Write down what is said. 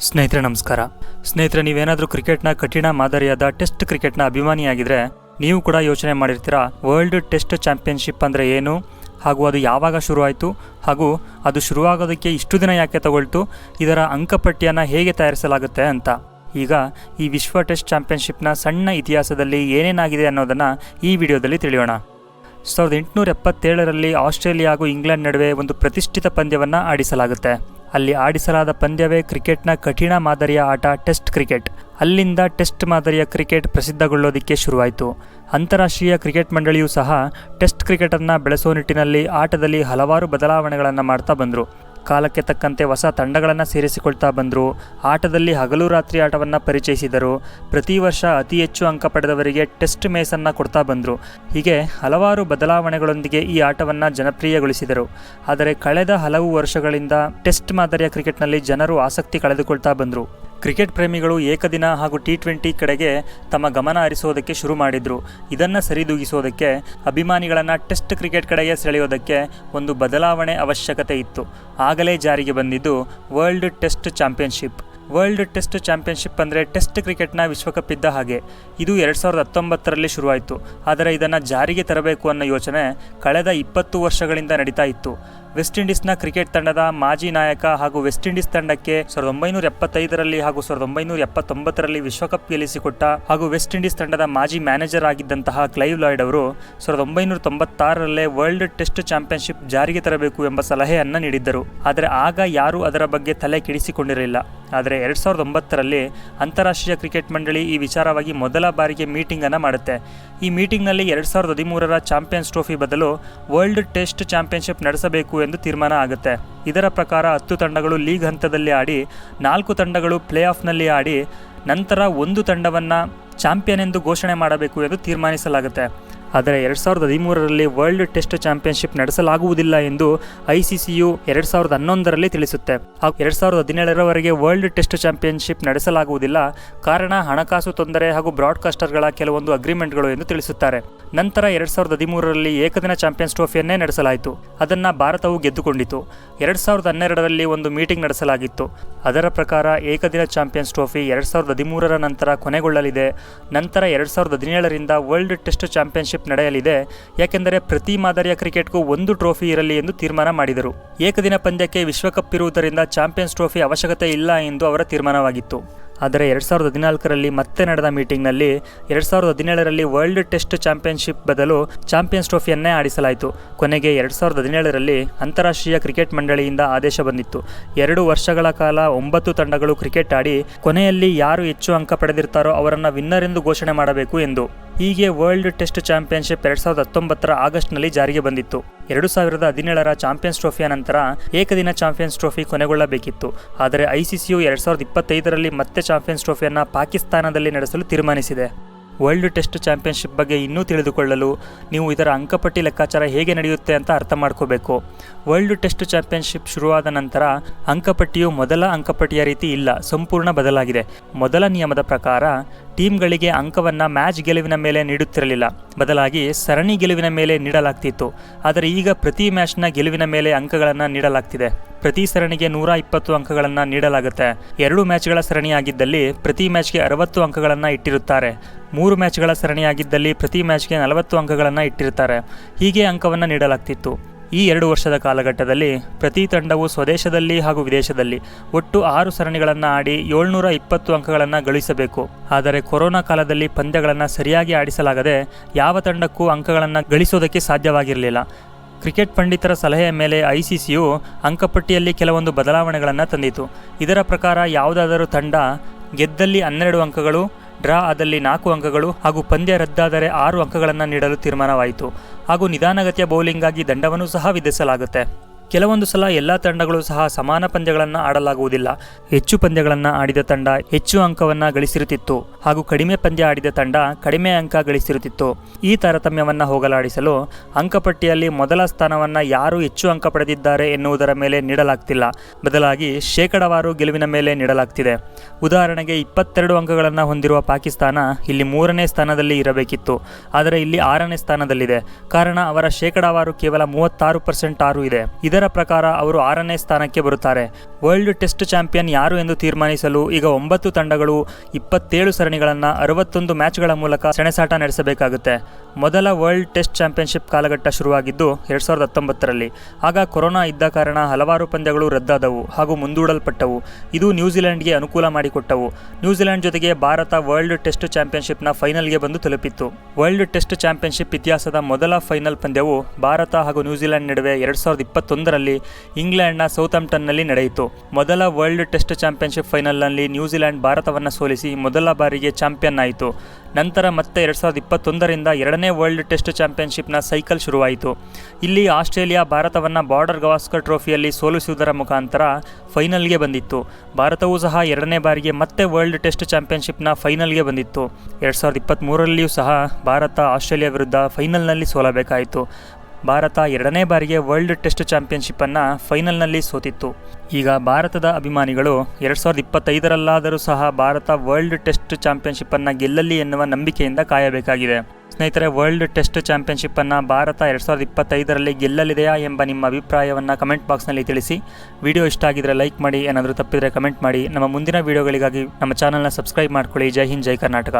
ಸ್ನೇಹಿತರೆ, ನಮಸ್ಕಾರ. ಸ್ನೇಹಿತರೆ, ನೀವೇನಾದರೂ ಕ್ರಿಕೆಟ್ನ ಕಠಿಣ ಮಾದರಿಯಾದ ಟೆಸ್ಟ್ ಕ್ರಿಕೆಟ್ನ ಅಭಿಮಾನಿಯಾಗಿದ್ದರೆ ನೀವು ಕೂಡ ಯೋಚನೆ ಮಾಡಿರ್ತೀರಾ, ವರ್ಲ್ಡ್ ಟೆಸ್ಟ್ ಚಾಂಪಿಯನ್ಶಿಪ್ ಅಂದರೆ ಏನು? ಹಾಗೂ ಅದು ಯಾವಾಗ ಶುರುವಾಯಿತು? ಹಾಗೂ ಅದು ಶುರುವಾಗೋದಕ್ಕೆ ಇಷ್ಟು ದಿನ ಯಾಕೆ ತಗೊಳ್ತು? ಇದರ ಅಂಕಪಟ್ಟಿಯನ್ನು ಹೇಗೆ ತಯಾರಿಸಲಾಗುತ್ತೆ ಅಂತ. ಈಗ ಈ ವಿಶ್ವ ಟೆಸ್ಟ್ ಚಾಂಪಿಯನ್ಶಿಪ್ನ ಸಣ್ಣ ಇತಿಹಾಸದಲ್ಲಿ ಏನೇನಾಗಿದೆ ಅನ್ನೋದನ್ನು ಈ ವಿಡಿಯೋದಲ್ಲಿ ತಿಳಿಯೋಣ. ಸಾವಿರದ ಎಂಟುನೂರ ಎಪ್ಪತ್ತೇಳರಲ್ಲಿ ಆಸ್ಟ್ರೇಲಿಯಾ ಹಾಗೂ ಇಂಗ್ಲೆಂಡ್ ನಡುವೆ ಒಂದು ಪ್ರತಿಷ್ಠಿತ ಪಂದ್ಯವನ್ನು ಆಡಿಸಲಾಗುತ್ತೆ. ಅಲ್ಲಿ ಆಡಿಸಲಾದ ಪಂದ್ಯವೇ ಕ್ರಿಕೆಟ್ನ ಕಠಿಣ ಮಾದರಿಯ ಆಟ ಟೆಸ್ಟ್ ಕ್ರಿಕೆಟ್. ಅಲ್ಲಿಂದ ಟೆಸ್ಟ್ ಮಾದರಿಯ ಕ್ರಿಕೆಟ್ ಪ್ರಸಿದ್ಧಗೊಳ್ಳೋದಕ್ಕೆ ಶುರುವಾಯಿತು. ಅಂತಾರಾಷ್ಟ್ರೀಯ ಕ್ರಿಕೆಟ್ ಮಂಡಳಿಯೂ ಸಹ ಟೆಸ್ಟ್ ಕ್ರಿಕೆಟನ್ನು ಬೆಳೆಸೋ ನಿಟ್ಟಿನಲ್ಲಿ ಆಟದಲ್ಲಿ ಹಲವಾರು ಬದಲಾವಣೆಗಳನ್ನು ಮಾಡ್ತಾ ಬಂದರು. ಕಾಲಕ್ಕೆ ತಕ್ಕಂತೆ ಹೊಸ ತಂಡಗಳನ್ನು ಸೇರಿಸಿಕೊಳ್ತಾ ಬಂದರು. ಆಟದಲ್ಲಿ ಹಗಲು ರಾತ್ರಿ ಆಟವನ್ನು ಪರಿಚಯಿಸಿದರು. ಪ್ರತಿ ವರ್ಷ ಅತಿ ಹೆಚ್ಚು ಅಂಕ ಪಡೆದವರಿಗೆ ಟೆಸ್ಟ್ ಮೇಸನ್ನು ಕೊಡ್ತಾ ಬಂದರು. ಹೀಗೆ ಹಲವಾರು ಬದಲಾವಣೆಗಳೊಂದಿಗೆ ಈ ಆಟವನ್ನು ಜನಪ್ರಿಯಗೊಳಿಸಿದರು. ಆದರೆ ಕಳೆದ ಹಲವು ವರ್ಷಗಳಿಂದ ಟೆಸ್ಟ್ ಮಾದರಿಯ ಕ್ರಿಕೆಟ್ನಲ್ಲಿ ಜನರು ಆಸಕ್ತಿ ಕಳೆದುಕೊಳ್ತಾ ಬಂದರು. ಕ್ರಿಕೆಟ್ ಪ್ರೇಮಿಗಳು ಏಕದಿನ ಹಾಗೂ ಟಿ ಟ್ವೆಂಟಿ ಕಡೆಗೆ ತಮ್ಮ ಗಮನ ಹರಿಸೋದಕ್ಕೆ ಶುರು ಮಾಡಿದ್ರು. ಇದನ್ನು ಸರಿದೂಗಿಸೋದಕ್ಕೆ ಅಭಿಮಾನಿಗಳನ್ನು ಟೆಸ್ಟ್ ಕ್ರಿಕೆಟ್ ಕಡೆಗೆ ಸೆಳೆಯೋದಕ್ಕೆ ಒಂದು ಬದಲಾವಣೆ ಅವಶ್ಯಕತೆ ಇತ್ತು. ಆಗಲೇ ಜಾರಿಗೆ ಬಂದಿದ್ದು world test championship world test championship ಅಂದರೆ ಟೆಸ್ಟ್ ಕ್ರಿಕೆಟ್ನ ವಿಶ್ವಕಪ್ ಇದ್ದ ಹಾಗೆ. ಇದು ಎರಡು ಸಾವಿರದ ಹತ್ತೊಂಬತ್ತರಲ್ಲಿ ಶುರುವಾಯಿತು. ಆದರೆ ಇದನ್ನು ಜಾರಿಗೆ ತರಬೇಕು ಅನ್ನೋ ಯೋಚನೆ ಕಳೆದ ಇಪ್ಪತ್ತು ವರ್ಷಗಳಿಂದ ನಡೀತಾ ಇತ್ತು. ವೆಸ್ಟ್ ಇಂಡೀಸ್ನ ಕ್ರಿಕೆಟ್ ತಂಡದ ಮಾಜಿ ನಾಯಕ ಹಾಗೂ ವೆಸ್ಟ್ ಇಂಡೀಸ್ ತಂಡಕ್ಕೆ ಸಾವಿರದ ಒಂಬೈನೂರ ಎಪ್ಪತ್ತೈದರಲ್ಲಿ ಹಾಗೂ ಸಾವಿರದ ಒಂಬೈನೂರ ಎಪ್ಪತ್ತೊಂಬತ್ತರಲ್ಲಿ ವಿಶ್ವಕಪ್ ಗೆಲ್ಲಿಸಿಕೊಟ್ಟ ಹಾಗೂ ವೆಸ್ಟ್ ಇಂಡೀಸ್ ತಂಡದ ಮಾಜಿ ಮ್ಯಾನೇಜರ್ ಆಗಿದ್ದಂತಹ ಕ್ಲೈವ್ ಲಾಯ್ಡ್ ಅವರು ಸಾವಿರದ ಒಂಬೈನೂರ ತೊಂಬತ್ತಾರರಲ್ಲೇ ವರ್ಲ್ಡ್ ಟೆಸ್ಟ್ ಚಾಂಪಿಯನ್ಶಿಪ್ ಜಾರಿಗೆ ತರಬೇಕು ಎಂಬ ಸಲಹೆಯನ್ನು ನೀಡಿದ್ದರು. ಆದರೆ ಆಗ ಯಾರೂ ಅದರ ಬಗ್ಗೆ ತಲೆ ಕೆಡಿಸಿಕೊಂಡಿರಲಿಲ್ಲ. ಆದರೆ ಎರಡು ಸಾವಿರದ ಒಂಬತ್ತರಲ್ಲಿ ಅಂತಾರಾಷ್ಟ್ರೀಯ ಕ್ರಿಕೆಟ್ ಮಂಡಳಿ ಈ ವಿಚಾರವಾಗಿ ಮೊದಲ ಬಾರಿಗೆ ಮೀಟಿಂಗನ್ನು ಮಾಡುತ್ತೆ. ಈ ಮೀಟಿಂಗ್ನಲ್ಲಿ ಎರಡು ಸಾವಿರದ ಹದಿಮೂರರ ಚಾಂಪಿಯನ್ಸ್ ಟ್ರೋಫಿ ಬದಲು ವರ್ಲ್ಡ್ ಟೆಸ್ಟ್ ಚಾಂಪಿಯನ್ಶಿಪ್ ನಡೆಸಬೇಕು ಎಂದು ತೀರ್ಮಾನ ಆಗುತ್ತೆ. ಇದರ ಪ್ರಕಾರ ಹತ್ತು ತಂಡಗಳು ಲೀಗ್ ಹಂತದಲ್ಲಿ ಆಡಿ, ನಾಲ್ಕು ತಂಡಗಳು ಪ್ಲೇ ಆಫ್ನಲ್ಲಿ ಆಡಿ, ನಂತರ ಒಂದು ತಂಡವನ್ನು ಚಾಂಪಿಯನ್ ಎಂದು ಘೋಷಣೆ ಮಾಡಬೇಕು ಎಂದು ತೀರ್ಮಾನಿಸಲಾಗುತ್ತೆ. ಆದರೆ ಎರಡು ಸಾವಿರದ ಹದಿಮೂರರಲ್ಲಿ ವರ್ಲ್ಡ್ ಟೆಸ್ಟ್ ಚಾಂಪಿಯನ್ಶಿಪ್ ನಡೆಸಲಾಗುವುದಿಲ್ಲ ಎಂದು ಐ ಸಿ ಸಿಯು ಎರಡು ಸಾವಿರದ ಹನ್ನೊಂದರಲ್ಲಿ ತಿಳಿಸುತ್ತೆ. ಹಾಗೂ ಎರಡು ಸಾವಿರದ ಹದಿನೇಳರವರೆಗೆ ವರ್ಲ್ಡ್ ಟೆಸ್ಟ್ ಚಾಂಪಿಯನ್ಶಿಪ್ ನಡೆಸಲಾಗುವುದಿಲ್ಲ. ಕಾರಣ ಹಣಕಾಸು ತೊಂದರೆ ಹಾಗೂ ಬ್ರಾಡ್ಕಾಸ್ಟರ್ಗಳ ಕೆಲವೊಂದು ಅಗ್ರಿಮೆಂಟ್ಗಳು ಎಂದು ತಿಳಿಸುತ್ತಾರೆ. ನಂತರ ಎರಡು ಸಾವಿರದ ಹದಿಮೂರರಲ್ಲಿ ಏಕದಿನ ಚಾಂಪಿಯನ್ಸ್ ಟ್ರೋಫಿಯನ್ನೇ ನಡೆಸಲಾಯಿತು. ಅದನ್ನು ಭಾರತವು ಗೆದ್ದುಕೊಂಡಿತು. ಎರಡು ಸಾವಿರದ ಹನ್ನೆರಡರಲ್ಲಿ ಒಂದು ಮೀಟಿಂಗ್ ನಡೆಸಲಾಗಿತ್ತು. ಅದರ ಪ್ರಕಾರ ಏಕದಿನ ಚಾಂಪಿಯನ್ಸ್ ಟ್ರೋಫಿ ಎರಡು ಸಾವಿರದ ಹದಿಮೂರರ ನಂತರ ಕೊನೆಗೊಳ್ಳಲಿದೆ. ನಂತರ ಎರಡು ಸಾವಿರದ ಹದಿನೇಳರಿಂದ ವರ್ಲ್ಡ್ ಟೆಸ್ಟ್ ಚಾಂಪಿಯನ್ಶಿಪ್ ನಡೆಯಲಿದೆ. ಯಾಕೆಂದರೆ ಪ್ರತಿ ಮಾದರಿಯ ಕ್ರಿಕೆಟ್ಗೂ ಒಂದು ಟ್ರೋಫಿ ಇರಲಿ ಎಂದು ತೀರ್ಮಾನ ಮಾಡಿದರು. ಏಕದಿನ ಪಂದ್ಯಕ್ಕೆ ವಿಶ್ವಕಪ್ ಇರುವುದರಿಂದ ಚಾಂಪಿಯನ್ಸ್ ಟ್ರೋಫಿ ಅವಶ್ಯಕತೆ ಇಲ್ಲ ಎಂದು ಅವರ ತೀರ್ಮಾನವಾಗಿತ್ತು. ಆದರೆ ಎರಡು ಸಾವಿರದ ಹದಿನಾಲ್ಕರಲ್ಲಿ ಮತ್ತೆ ನಡೆದ ಮೀಟಿಂಗ್ನಲ್ಲಿ ಎರಡು ಸಾವಿರದ ಹದಿನೇಳರಲ್ಲಿ ವರ್ಲ್ಡ್ ಟೆಸ್ಟ್ ಚಾಂಪಿಯನ್ಶಿಪ್ ಬದಲು ಚಾಂಪಿಯನ್ಸ್ ಟ್ರೋಫಿಯನ್ನೇ ಆಡಿಸಲಾಯಿತು. ಕೊನೆಗೆ ಎರಡು ಸಾವಿರದ ಹದಿನೇಳರಲ್ಲಿ ಅಂತಾರಾಷ್ಟ್ರೀಯ ಕ್ರಿಕೆಟ್ ಮಂಡಳಿಯಿಂದ ಆದೇಶ ಬಂದಿತ್ತು. ಎರಡು ವರ್ಷಗಳ ಕಾಲ ಒಂಬತ್ತು ತಂಡಗಳು ಕ್ರಿಕೆಟ್ ಆಡಿ ಕೊನೆಯಲ್ಲಿ ಯಾರು ಹೆಚ್ಚು ಅಂಕ ಪಡೆದಿರ್ತಾರೋ ಅವರನ್ನು ವಿನ್ನರ್ ಎಂದು ಘೋಷಣೆ ಮಾಡಬೇಕು ಎಂದು ಹೀಗೆ ವರ್ಲ್ಡ್ ಟೆಸ್ಟ್ ಚಾಂಪಿಯನ್ಶಿಪ್ ಎರಡು ಸಾವಿರದ ಹತ್ತೊಂಬತ್ತರ ಆಗಸ್ಟ್ನಲ್ಲಿ ಜಾರಿಗೆ ಬಂದಿತ್ತು. ಎರಡು ಸಾವಿರದ ಹದಿನೇಳರ ಚಾಂಪಿಯನ್ಸ್ ಟ್ರೋಫಿಯ ನಂತರ ಏಕದಿನ ಚಾಂಪಿಯನ್ಸ್ ಟ್ರೋಫಿ ಕೊನೆಗೊಳ್ಳಬೇಕಿತ್ತು. ಆದರೆ ಐಸಿಸಿಯು ಎರಡ್ ಸಾವಿರದ ಇಪ್ಪತ್ತೈದರಲ್ಲಿ ಮತ್ತೆ ಚಾಂಪಿಯನ್ಸ್ ಟ್ರೋಫಿಯನ್ನು ಪಾಕಿಸ್ತಾನದಲ್ಲಿ ನಡೆಸಲು ತೀರ್ಮಾನಿಸಿದೆ. ವರ್ಲ್ಡ್ ಟೆಸ್ಟ್ ಚಾಂಪಿಯನ್ಶಿಪ್ ಬಗ್ಗೆ ಇನ್ನೂ ತಿಳಿದುಕೊಳ್ಳಲು ನೀವು ಇದರ ಅಂಕಪಟ್ಟಿ ಲೆಕ್ಕಾಚಾರ ಹೇಗೆ ನಡೆಯುತ್ತೆ ಅಂತ ಅರ್ಥ ಮಾಡ್ಕೋಬೇಕು. ವರ್ಲ್ಡ್ ಟೆಸ್ಟ್ ಚಾಂಪಿಯನ್ಶಿಪ್ ಶುರುವಾದ ನಂತರ ಅಂಕಪಟ್ಟಿಯು ಮೊದಲ ಅಂಕಪಟ್ಟಿಯ ರೀತಿ ಇಲ್ಲ, ಸಂಪೂರ್ಣ ಬದಲಾಗಿದೆ. ಮೊದಲ ನಿಯಮದ ಪ್ರಕಾರ ಟೀಮ್ಗಳಿಗೆ ಅಂಕವನ್ನು ಮ್ಯಾಚ್ ಗೆಲುವಿನ ಮೇಲೆ ನೀಡುತ್ತಿರಲಿಲ್ಲ. ಬದಲಾಗಿ ಸರಣಿ ಗೆಲುವಿನ ಮೇಲೆ ನೀಡಲಾಗ್ತಿತ್ತು. ಆದರೆ ಈಗ ಪ್ರತಿ ಮ್ಯಾಚ್ನ ಗೆಲುವಿನ ಮೇಲೆ ಅಂಕಗಳನ್ನು ನೀಡಲಾಗ್ತಿದೆ. ಪ್ರತಿ ಸರಣಿಗೆ ನೂರ ಇಪ್ಪತ್ತು ಅಂಕಗಳನ್ನು ನೀಡಲಾಗುತ್ತೆ. ಎರಡು ಮ್ಯಾಚ್ಗಳ ಸರಣಿಯಾಗಿದ್ದಲ್ಲಿ ಪ್ರತಿ ಮ್ಯಾಚ್ಗೆ ಅರವತ್ತು ಅಂಕಗಳನ್ನು ಇಟ್ಟಿರುತ್ತಾರೆ. ಮೂರು ಮ್ಯಾಚ್ಗಳ ಸರಣಿಯಾಗಿದ್ದಲ್ಲಿ ಪ್ರತಿ ಮ್ಯಾಚ್ಗೆ ನಲವತ್ತು ಅಂಕಗಳನ್ನು ಇಟ್ಟಿರುತ್ತಾರೆ. ಹೀಗೆ ಅಂಕವನ್ನು ನೀಡಲಾಗ್ತಿತ್ತು. ಈ ಎರಡು ವರ್ಷದ ಕಾಲಘಟ್ಟದಲ್ಲಿ ಪ್ರತಿ ತಂಡವು ಸ್ವದೇಶದಲ್ಲಿ ಹಾಗೂ ವಿದೇಶದಲ್ಲಿ ಒಟ್ಟು ಆರು ಸರಣಿಗಳನ್ನು ಆಡಿ ಏಳ್ನೂರ ಇಪ್ಪತ್ತು ಅಂಕಗಳನ್ನು ಗಳಿಸಬೇಕು. ಆದರೆ ಕೊರೋನಾ ಕಾಲದಲ್ಲಿ ಪಂದ್ಯಗಳನ್ನು ಸರಿಯಾಗಿ ಆಡಿಸಲಾಗದೆ ಯಾವ ತಂಡಕ್ಕೂ ಅಂಕಗಳನ್ನು ಗಳಿಸೋದಕ್ಕೆ ಸಾಧ್ಯವಾಗಿರಲಿಲ್ಲ. ಕ್ರಿಕೆಟ್ ಪಂಡಿತರ ಸಲಹೆಯ ಮೇಲೆ ಐಸಿಸಿಯು ಅಂಕಪಟ್ಟಿಯಲ್ಲಿ ಕೆಲವೊಂದು ಬದಲಾವಣೆಗಳನ್ನು ತಂದಿತು. ಇದರ ಪ್ರಕಾರ ಯಾವುದಾದರೂ ತಂಡ ಗೆದ್ದಲ್ಲಿ ಹನ್ನೆರಡು ಅಂಕಗಳು, ಡ್ರಾ ಆದಲ್ಲಿ ನಾಲ್ಕು ಅಂಕಗಳು ಹಾಗೂ ಪಂದ್ಯ ರದ್ದಾದರೆ ಆರು ಅಂಕಗಳನ್ನು ನೀಡಲು ತೀರ್ಮಾನವಾಯಿತು. ಹಾಗೂ ನಿಧಾನಗತಿಯ ಬೌಲಿಂಗ್ಗಾಗಿ ದಂಡವನ್ನು ಸಹ ವಿಧಿಸಲಾಗುತ್ತೆ. ಕೆಲವೊಂದು ಸಲ ಎಲ್ಲ ತಂಡಗಳು ಸಹ ಸಮಾನ ಪಂದ್ಯಗಳನ್ನು ಆಡಲಾಗುವುದಿಲ್ಲ. ಹೆಚ್ಚು ಪಂದ್ಯಗಳನ್ನು ಆಡಿದ ತಂಡ ಹೆಚ್ಚು ಅಂಕವನ್ನು ಗಳಿಸಿರುತ್ತಿತ್ತು. ಹಾಗೂ ಕಡಿಮೆ ಪಂದ್ಯ ಆಡಿದ ತಂಡ ಕಡಿಮೆ ಅಂಕ ಗಳಿಸಿರುತ್ತಿತ್ತು. ಈ ತಾರತಮ್ಯವನ್ನು ಹೋಗಲಾಡಿಸಲು ಅಂಕಪಟ್ಟಿಯಲ್ಲಿ ಮೊದಲ ಸ್ಥಾನವನ್ನು ಯಾರು ಹೆಚ್ಚು ಅಂಕ ಪಡೆದಿದ್ದಾರೆ ಎನ್ನುವುದರ ಮೇಲೆ ನೀಡಲಾಗ್ತಿಲ್ಲ. ಬದಲಾಗಿ ಶೇಕಡವಾರು ಗೆಲುವಿನ ಮೇಲೆ ನೀಡಲಾಗ್ತಿದೆ. ಉದಾಹರಣೆಗೆ ಇಪ್ಪತ್ತೆರಡು ಅಂಕಗಳನ್ನು ಹೊಂದಿರುವ ಪಾಕಿಸ್ತಾನ ಇಲ್ಲಿ ಮೂರನೇ ಸ್ಥಾನದಲ್ಲಿ ಇರಬೇಕಿತ್ತು. ಆದರೆ ಇಲ್ಲಿ ಆರನೇ ಸ್ಥಾನದಲ್ಲಿದೆ. ಕಾರಣ ಅವರ ಶೇಕಡಾವಾರು ಕೇವಲ ಮೂವತ್ತಾರು ಪರ್ಸೆಂಟ್ ಆರು ಇದೆ. ಇದರ ಪ್ರಕಾರ ಅವರು ಆರನೇ ಸ್ಥಾನಕ್ಕೆ ಬರುತ್ತಾರೆ. ವರ್ಲ್ಡ್ ಟೆಸ್ಟ್ ಚಾಂಪಿಯನ್ ಯಾರು ಎಂದು ತೀರ್ಮಾನಿಸಲು ಈಗ ಒಂಬತ್ತು ತಂಡಗಳು ಇಪ್ಪತ್ತೇಳು ಸರಣಿಗಳನ್ನು ಅರವತ್ತೊಂದು ಮ್ಯಾಚ್ಗಳ ಮೂಲಕ ಸೆಣಸಾಟ ನಡೆಸಬೇಕಾಗುತ್ತೆ. ಮೊದಲ ವರ್ಲ್ಡ್ ಟೆಸ್ಟ್ ಚಾಂಪಿಯನ್ಶಿಪ್ ಕಾಲಘಟ್ಟ ಶುರುವಾಗಿದ್ದು ಎರಡು ಸಾವಿರದ ಹತ್ತೊಂಬತ್ತರಲ್ಲಿ. ಆಗ ಕೊರೋನಾ ಇದ್ದ ಕಾರಣ ಹಲವಾರು ಪಂದ್ಯಗಳು ರದ್ದಾದವು ಹಾಗೂ ಮುಂದೂಡಲ್ಪಟ್ಟವು. ಇದು ನ್ಯೂಜಿಲೆಂಡ್ಗೆ ಅನುಕೂಲ ಮಾಡಿಕೊಟ್ಟವು. ನ್ಯೂಜಿಲೆಂಡ್ ಜೊತೆಗೆ ಭಾರತ ವರ್ಲ್ಡ್ ಟೆಸ್ಟ್ ಚಾಂಪಿಯನ್ಶಿಪ್ನ ಫೈನಲ್ಗೆ ಬಂದು ತಲುಪಿತ್ತು. ವರ್ಲ್ಡ್ ಟೆಸ್ಟ್ ಚಾಂಪಿಯನ್ಶಿಪ್ ಇತಿಹಾಸದ ಮೊದಲ ಫೈನಲ್ ಪಂದ್ಯವು ಭಾರತ ಹಾಗೂ ನ್ಯೂಜಿಲೆಂಡ್ ನಡುವೆ ಎರಡು ಸಾವಿರದ ಇಪ್ಪತ್ತೊಂದರಲ್ಲಿ ಇಂಗ್ಲೆಂಡ್ನ ಸೌತಂಪ್ಟನ್ನಲ್ಲಿ ನಡೆಯಿತು. ಮೊದಲ ವರ್ಲ್ಡ್ ಟೆಸ್ಟ್ ಚಾಂಪಿಯನ್ಶಿಪ್ ಫೈನಲ್ನಲ್ಲಿ ನ್ಯೂಜಿಲೆಂಡ್ ಭಾರತವನ್ನು ಸೋಲಿಸಿ ಮೊದಲ ಬಾರಿಗೆ ಚಾಂಪಿಯನ್ ಆಯಿತು. ನಂತರ ಮತ್ತೆ ಎರಡು ಸಾವಿರದ ಇಪ್ಪತ್ತೊಂದರಿಂದ ಎರಡನೇ ವರ್ಲ್ಡ್ ಟೆಸ್ಟ್ ಚಾಂಪಿಯನ್ಶಿಪ್ನ ಸೈಕಲ್ ಶುರುವಾಯಿತು. ಇಲ್ಲಿ ಆಸ್ಟ್ರೇಲಿಯಾ ಭಾರತವನ್ನು ಬಾರ್ಡರ್ ಗವಾಸ್ಕರ್ ಟ್ರೋಫಿಯಲ್ಲಿ ಸೋಲಿಸುವುದರ ಮುಖಾಂತರ ಫೈನಲ್ಗೆ ಬಂದಿತ್ತು. ಭಾರತವೂ ಸಹ ಎರಡನೇ ಬಾರಿಗೆ ಮತ್ತೆ ವರ್ಲ್ಡ್ ಟೆಸ್ಟ್ ಚಾಂಪಿಯನ್ಶಿಪ್ನ ಫೈನಲ್ಗೆ ಬಂದಿತ್ತು. ಎರಡು ಸಾವಿರದ ಇಪ್ಪತ್ತ್ಮೂರರಲ್ಲಿಯೂ ಸಹ ಭಾರತ ಆಸ್ಟ್ರೇಲಿಯಾ ವಿರುದ್ಧ ಫೈನಲ್ನಲ್ಲಿ ಸೋಲಬೇಕಾಯಿತು. ಭಾರತ ಎರಡನೇ ಬಾರಿಗೆ ವರ್ಲ್ಡ್ ಟೆಸ್ಟ್ ಚಾಂಪಿಯನ್ಶಿಪ್ಪನ್ನು ಫೈನಲ್ನಲ್ಲಿ ಸೋತಿತ್ತು. ಈಗ ಭಾರತದ ಅಭಿಮಾನಿಗಳು ಎರಡು ಸಾವಿರದ ಇಪ್ಪತ್ತೈದರಲ್ಲಾದರೂ ಸಹ ಭಾರತ ವರ್ಲ್ಡ್ ಟೆಸ್ಟ್ ಚಾಂಪಿಯನ್ಶಿಪ್ಪನ್ನು ಗೆಲ್ಲಲಿ ಎನ್ನುವ ನಂಬಿಕೆಯಿಂದ ಕಾಯಬೇಕಾಗಿದೆ. ಸ್ನೇಹಿತರೆ ವರ್ಲ್ಡ್ ಟೆಸ್ಟ್ ಚಾಂಪಿಯನ್ಶಿಪ್ಪನ್ನು ಭಾರತ ಎರಡು ಸಾವಿರದ ಇಪ್ಪತ್ತೈದರಲ್ಲಿ ಗೆಲ್ಲಲಿದೆಯಾ ಎಂಬ ನಿಮ್ಮ ಅಭಿಪ್ರಾಯವನ್ನು ಕಮೆಂಟ್ ಬಾಕ್ಸ್ನಲ್ಲಿ ತಿಳಿಸಿ. ವಿಡಿಯೋ ಇಷ್ಟ ಆಗಿದ್ರೆ ಲೈಕ್ ಮಾಡಿ, ಏನಾದರೂ ತಪ್ಪಿದರೆ ಕಮೆಂಟ್ ಮಾಡಿ. ನಮ್ಮ ಮುಂದಿನ ವಿಡಿಯೋಗಳಿಗಾಗಿ ನಮ್ಮ ಚಾನಲ್ನ ಸಬ್ಸ್ಕ್ರೈಬ್ ಮಾಡ್ಕೊಳ್ಳಿ. ಜೈ ಹಿಂದ್, ಜೈ ಕರ್ನಾಟಕ.